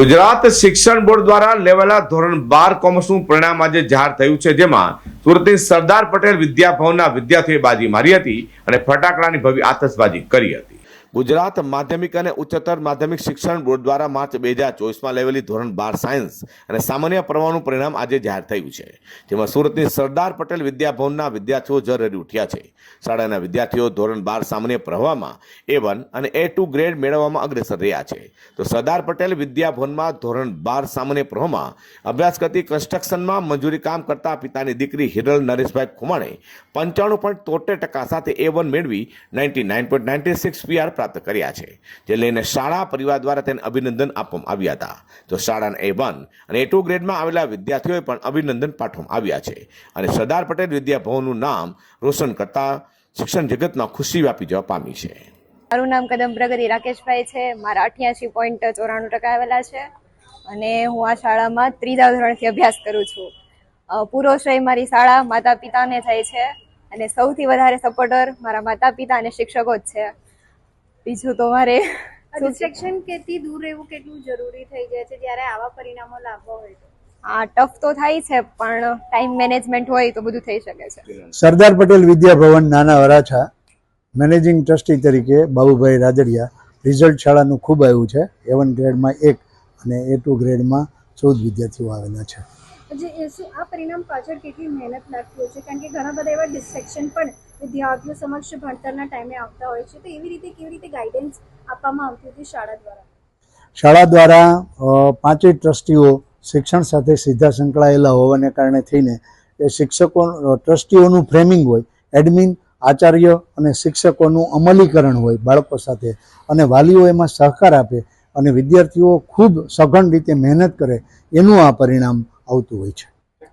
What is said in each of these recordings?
ગુજરાત શિક્ષણ બોર્ડ દ્વારા લેવાયેલા ધોરણ બાર કોમર્સનું પરિણામ આજે જાહેર થયું છે જેમાં સુરતની સરદાર પટેલ વિદ્યાભવનના વિદ્યાર્થીઓએ બાજી મારી હતી અને ફટાકડાની ભવ્ય આતશબાજી કરી હતી. ગુજરાત માધ્યમિક અને ઉચ્ચતર માધ્યમિક શિક્ષણ બોર્ડ દ્વારા માર્ચ બે હજાર ચોવીસમાં લેવેલી ધોરણ બાર સાયન્સ અને સામાન્ય પ્રવાહનું પરિણામ આજે જાહેર થયું છે. જેમાં સુરતની સરદાર પટેલ વિદ્યાભવનના વિદ્યાર્થીઓ જરરી ઉઠ્યા છે. શાળાના વિદ્યાર્થીઓ ધોરણ બાર સામાન્ય પ્રવાહમાં એ વન અને એ ટુ ગ્રેડ મેળવવામાં અગ્રેસર રહ્યા છે. તો સરદાર પટેલ વિદ્યાભવનમાં ધોરણ બાર સામાન્ય પ્રવાહમાં અભ્યાસ કરતી કન્સ્ટ્રક્શનમાં મજૂરી કામ કરતા પિતાની દીકરી હિરલ નરેશભાઈ ખુમાણે પંચાણું પોઈન્ટ તોતેર ટકા સાથે એ વન મેળવી ninety nine point ninety six PR પ્રાપ્ત કર્યા છે, જે લઈને શાળા પરિવાર દ્વારા તેને અભિનંદન આપવામાં આવ્યા હતા. તો શાળાના એ વન અને એ ટુ ગ્રેડમાં આવેલા વિદ્યાર્થીઓએ પણ અભિનંદન પાઠવવામાં આવ્યા છે. અને સરદાર પટેલ વિદ્યાભવનનું નામ રોશન કરતા શિક્ષણ જગતમાં ખુશી વ્યાપી જવા પામી છે. મારું નામ કદમ પ્રગતિ રાકેશભાઈ છે. મારા અઠ્યાસી પોઈન્ટ ચોરાણું ટકા આવેલા છે. અને હું આ શાળામાં ત્રીજા ધોરણથી અભ્યાસ કરું છું. પૂરો શ્રેય મારી શાળા માતા પિતાને થાય છે અને સૌથી વધારે સપોર્ટર મારા માતા પિતા અને શિક્ષકો જ છે. બીજું તો મારે શિક્ષણ? કેથી દૂર રહેવું કેટલું જરૂરી થઈ જાય છે જ્યારે આવા પરિણામો લાવવા હોય તો? આ ટફ તો થાય છે પણ ટાઈમ મેનેજમેન્ટ હોય તો બધું થઈ શકે છે. સરદાર પટેલ વિદ્યાભવન નાના વરાછા મેનેજિંગ ટ્રસ્ટી તરીકે બાબુભાઈ રાદડિયા રિઝલ્ટ શાળાનું ખૂબ આવ્યું છે એ વન ગ્રેડમાં એક અને એ ટુ ગ્રેડમાં ચૌદ વિદ્યાર્થીઓ આવેલા છે. જે શું આ પરિણામ પાછળ કેટલી મહેનત લાગતી હોય છે? કારણ કે ઘણા બધા એવા ડિસ્ટ્રેક્શન પણ વિદ્યાર્થીઓ સમક્ષ ભણતરના ટાઈમે આવતા હોય છે. તો એવી રીતે કેવી રીતે ગાઈડન્સ આપવામાં આવતી હતી શાળા દ્વારા? શાળા દ્વારા પાંચેય ટ્રસ્ટીઓ શિક્ષણ સાથે સીધા સંકળાયેલા હોવાને કારણે થઈને એ શિક્ષકો ટ્રસ્ટીઓનું ફ્રેમિંગ હોય એડમિન આચાર્ય અને શિક્ષકોનું અમલીકરણ હોય બાળકો સાથે. અને વાલીઓ એમાં સહકાર આપે અને વિદ્યાર્થીઓ ખૂબ સઘન રીતે મહેનત કરે, એનું આ પરિણામ આવતું હોય છે.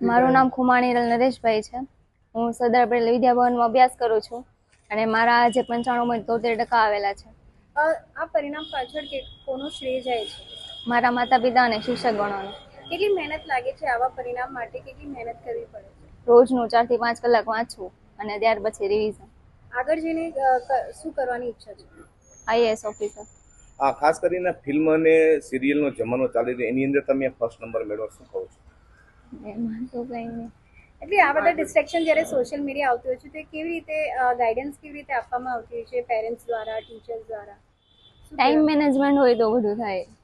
મારું નામ ખુમાણી નરેશભાઈ છે. હું સરદાર પટેલ વિદ્યાભવનમાં અભ્યાસ કરું છું અને મારા જે પંચાણું પોઈન્ટ તોતેર ટકા આવેલા છે. આ પરિણામ પાછળ કે કોનો શ્રેય જાય છે? મારા માતા પિતા અને શિક્ષક ગણોને. કેટલી મહેનત લાગે છે આવા પરિણામ માટે? કેટલી મહેનત કરવી પડે છે? રોજનું ચારથી પાંચ કલાક વાંચવું અને ત્યાર પછી રિવિઝન આગળ જઈને શું કરવાની ઈચ્છા છે? આઈએએસ ઓફિસર આ ખાસ કરીને ફિલ્મ અને સિરિયલનો જમાનો ચાલી રહ્યો એની અંદર તમે ફર્સ્ટ નંબર મેળવો. શું કહો છો? એમાં તો કંઈ નહીં. એટલે આ બધા ડિસ્ટ્રેક્શન જ્યારે સોશિયલ મીડિયા આવતું હોય છે તો કેવી રીતે ગાઈડન્સ કેવી રીતે આપવામાં આવતી હોય છે પેરેન્ટ્સ દ્વારા ટીચર્સ દ્વારા? ટાઈમ મેનેજમેન્ટ હોય તો બધું થાય.